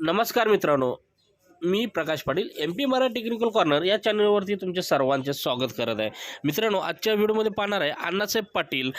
नमस्कार मित्रांनो. मी Prakash Patil M P Marathi technical corner या चॅनलवरती तुमचे सर्वांचे स्वागत करत आहे. मित्रांनो आजच्या व्हिडिओमध्ये पाहणार आहे अण्णासाहेब पाटील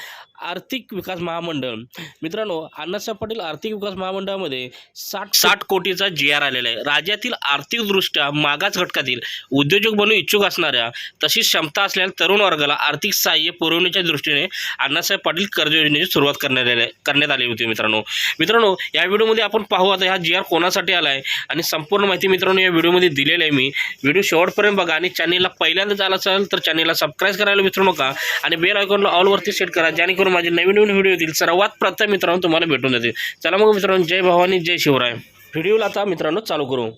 आर्थिक विकास महामंडळ. मित्रांनो अण्णासाहेब पाटील आर्थिक विकास महामंडळामध्ये साठ साठ कोटीचा जी आर आलेला आहे. राज्यातील आर्थिकदृष्ट्या मागास घटकातील उद्योजक बनू इच्छुक असणाऱ्या तशीच क्षमता असलेल्या तरुण वर्गाला आर्थिक सहाय्य पुरवण्याच्या दृष्टीने अण्णासाहेब पाटील कर्ज योजनेची सुरुवात करण्यात आली करण्यात आली होती मित्रांनो. मित्रांनो या व्हिडिओमध्ये आपण पाहू आता हा जी आर कोणासाठी आला आहे आणि संपूर्ण माहिती मित्रांनो या व्हिडिओमध्ये दिलेलं आहे मी. व्हिडिओ शेवटपर्यंत बघा आणि चॅनेलला पहिल्यांदाच आला असेल तर चॅनेलला सबस्क्राईब करायला विसरू नका आणि बेल आयकॉनला ऑलवरती सेट करा जेणेकरून माझे नवीन नवीन व्हिडिओ येतील. सर्वात प्रथम मित्रांनो तुम्हाला भेटून जातील. चला मग मित्रांनो जय भवानी जय शिवराय. व्हिडिओला आता मित्रांनो चालू करू.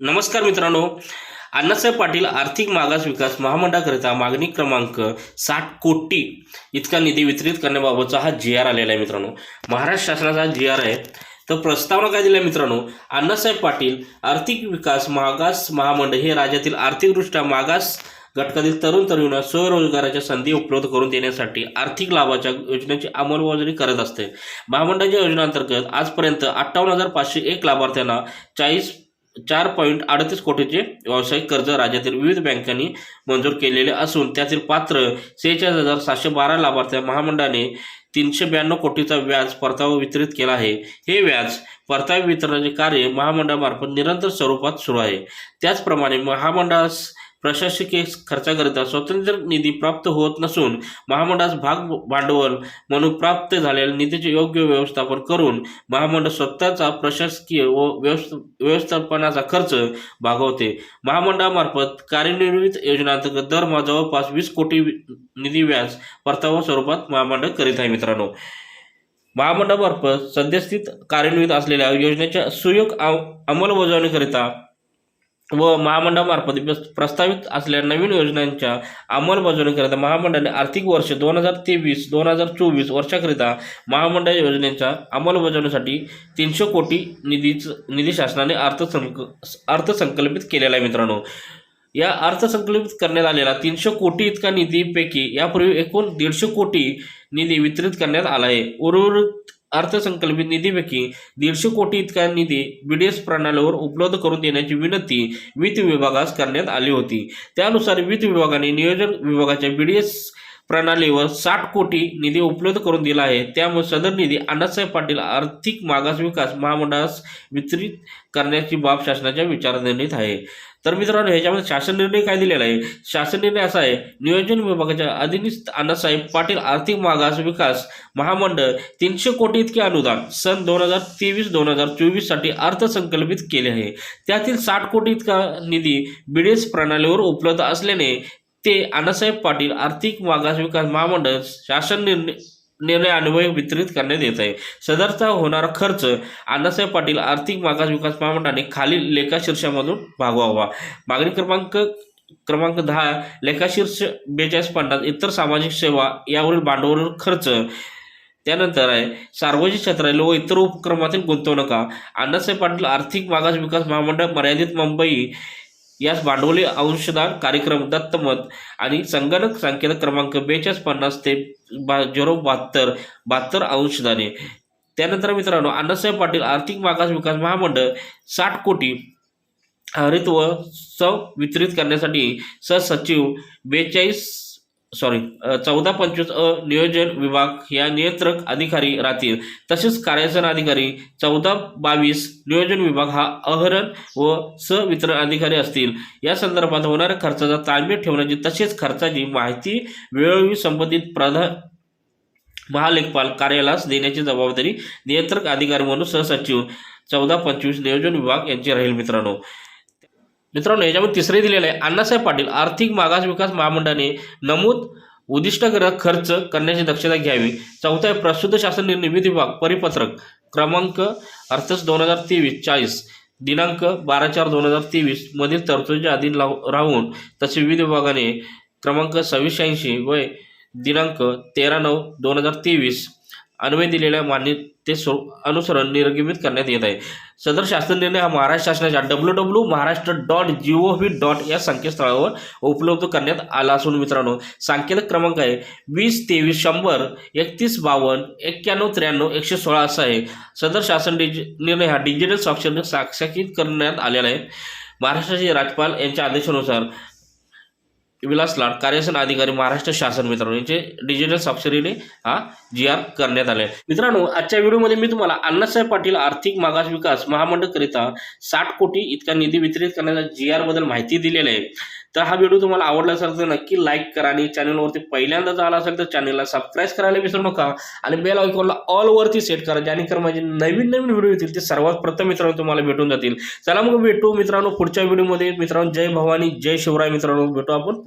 नमस्कार मित्रांनो. अण्णासाहेब पाटील आर्थिक मागास विकास महामंडळाकरिता मागणी क्रमांक साठ कोटी इतका निधी वितरित करण्याबाबतचा हा जी आर आलेला आहे मित्रांनो. महाराष्ट्र शासनाचा जी आर आहे. तर प्रस्तावना काय दिल्या मित्रांनो? अण्णासाहेब पाटील आर्थिक विकास मागास महामंडळ हे राज्यातील आर्थिकदृष्ट्या मागास घटकातील तरुण तरुणींना स्वरोजगाराच्या संधी उपलब्ध करून देण्यासाठी आर्थिक लाभाच्या योजनेची अंमलबजावणी करत असते. महामंडळाच्या योजनेअंतर्गत आजपर्यंत अठ्ठावन्न हजार पाचशे एक लाभार्थ्यांना चाळीस चार पॉईंट अडतीस कोटीचे व्यावसायिक कर्ज राज्यातील विविध बँकांनी मंजूर केलेले असून त्यातील पात्र सेहेचाळीस हजार सातशे बारा लाभार्थ्या महामंडळाने तीनशे ब्याण्णव कोटीचा व्याज परतावा वितरित केला आहे. हे व्याज परतावा वितरणाचे कार्य महामंडळामार्फत निरंतर स्वरूपात सुरू आहे. त्याचप्रमाणे महामंडळास प्रशासकीय खर्चाकरिता स्वतंत्र निधी प्राप्त होत नसून महामंडळास भाग भांडवल म्हणून प्राप्त झालेल्या निधीचे योग्य व्यवस्थापन करून महामंडळ स्वतःचा प्रशासकीय व व्यवस्थापनाचा खर्च भागवते. महामंडळामार्फत कार्यनिर्मित योजनांतर्गत दरमहा जवळपास वीस कोटी निधी व्याज परतावा स्वरूपात महामंडळ करीत आहे मित्रांनो. महामंडळामार्फत सद्यस्थित कार्यान्वित असलेल्या योजनेच्या सुयोग अंमलबजावणीकरिता व महामंडळामार्फत प्रस्तावित असलेल्या नवीन योजनांच्या अंमलबजावणीकरिता महामंडळाने आर्थिक वर्ष दोन हजार तेवीस दोन हजार चोवीस वर्षाकरिता महामंडळ योजनेच्या अंमलबजावणीसाठी तीनशे कोटी निधीच निधी शासनाने अर्थसंक अर्थसंकल्पित केलेला आहे मित्रांनो. या अर्थसंकल्पित करण्यात आलेला तीनशे कोटी इतका निधीपैकी यापूर्वी एकूण दीडशे कोटी निधी वितरित करण्यात आला आहे. उर्वरित अर्थसंकल्पित निधीपैकी दीडशे कोटी इतका निधी बी डी एस प्रणालीवर उपलब्ध करून देण्याची विनंती वित्त विभागास करण्यात आली होती. त्यानुसार वित्त विभागाने नियोजन विभागाच्या बी डी एस प्रणालीवर साठ कोटी निधी उपलब्ध करून दिला आहे. त्यामुळे सदर निधी अण्णासाहेब पाटील आर्थिक मागास विकास महामंडळास वितरित करण्याची बाब शासनाच्या विचारधरणीत आहे. तर मित्रांनो ह्याच्यामध्ये शासन निर्णय काय दिलेला आहे? शासन निर्णय असा आहे नियोजन विभागाच्या अधीनस्थ अण्णासाहेब पाटील आर्थिक मागास विकास महामंडळ तीनशे कोटी इतके अनुदान सन दोन हजार तेवीस दोन हजार चोवीससाठी अर्थसंकल्पित केले आहे. त्यातील साठ कोटी इतका निधी बीडीएस प्रणालीवर उपलब्ध असल्याने ते अण्णासाहेब पाटील आर्थिक मागास विकास महामंडळ शासन निर्णय निर्णय अन्वय वितरित करण्यात येत आहे. सदरचा होणारा खर्च अण्णासाहेब पाटील आर्थिक मागास विकास महामंडळाने खालील लेखाशीर्षामधून भागवावा. मागणी क्रमांक क्रमांक दहा लेखाशीर्ष बेचाळीस पन्नास इतर सामाजिक सेवा यावरील भांडवल खर्च. त्यानंतर आहे सार्वजनिक क्षेत्रातील व इतर उपक्रमातील गुंतवणुका. अण्णासाहेब पाटील आर्थिक मागास विकास महामंडळ मर्यादित मुंबई यास भांडवली अंशदान कार्यक्रम दत्तमत आणि संगणक संकेत क्रमांक बेचाळीस पन्नास ते बा झिरो बहात्तर बहात्तर अंशदाने त्यानंतर मित्रांनो अण्णासाहेब पाटील आर्थिक मागास विकास महामंडळ साठ कोटी हरित व सव वितरित करण्यासाठी सहसचिव बेचाळीस सॉरी चौदा पंचवीस अ नियोजन विभाग या नियंत्रक अधिकारी राहतील. तसेच कार्यासन अधिकारी चौदा बावीस नियोजन विभाग हा अहरण व सवितरण अधिकारी असतील. या संदर्भात होणाऱ्या खर्चाचा ताळमेळ ठेवण्याची तसेच खर्चाची माहिती वेळोवेळी संबंधित प्रधान महालेखपाल कार्यालयास देण्याची जबाबदारी नियंत्रक अधिकारी म्हणून सहसचिव चौदा पंचवीस नियोजन विभाग यांची राहील मित्रांनो. मित्रांनो याच्यामध्ये तिसरे दिलेले आहे. अण्णासाहेब पाटील आर्थिक मागास विकास महामंडळाने नमूद उद्दिष्टग्रह खर्च करण्याची दक्षता घ्यावी. चौथा आहे प्रसिद्ध शासन निर्मिती विभाग परिपत्रक क्रमांक अर्थस दोन हजार तेवीस चाळीस दिनांक बारा चार दोन हजार तेवीस मधील तरतुदीच्या अधीन लाव- राहून तसे विविध विभागाने क्रमांक सव्वीसशे ऐंशी व दिनांक तेरा नऊ दोन हजार तेवीस अन्वय दिलेल्या मान्यते सो अनुसरण निर्गमित करण्यात येत आहे. सदर शासन निर्णय हा महाराष्ट्र शासनाच्या W W Maharashtra dot G O V dot या संकेतस्थळावर उपलब्ध करण्यात आला असून मित्रांनो संकेतक क्रमांक आहे वीस तेवीस शंभर एकतीस बावन्न एक्क्याण्णव त्र्याण्णव एकशे सोळा असा आहे. सदर शासन डिजि निर्णय हा डिजिटल स्वाक्षरीने साक्षाकित करण्यात आलेला आहे. महाराष्ट्राचे राज्यपाल यांच्या आदेशानुसार विलास लाड कार्यसन अधिकारी महाराष्ट्र शासन मित्रांनो यांचे डिजिटल स्वाक्षरीने हा जी आर करण्यात आले. मित्रांनो आजच्या व्हिडिओमध्ये मी तुम्हाला अण्णासाहेब पाटील आर्थिक मागास विकास महामंडळकरिता साठ कोटी इतका निधी वितरित करण्याचा जी आरबद्दल माहिती दिलेली आहे. तर हा व्हिडिओ तुम्हाला आवडला असेल तर नक्की लाईक करा आणि चॅनलवरती पहिल्यांदा झाला असेल तर चॅनलला सबस्क्राईब करायला विसरू नका आणि बेल आयकॉनला ऑल वरती सेट करा जेणेकरून माझे नवीन नवीन व्हिडिओ येतील. ते सर्वात प्रथम मित्रांनो तुम्हाला भेटून जातील. चला मग भेटू मित्रांनो पुढच्या व्हिडिओमध्ये. मित्रांनो जय भवानी जय शिवराय मित्रांनो. भेटू आपण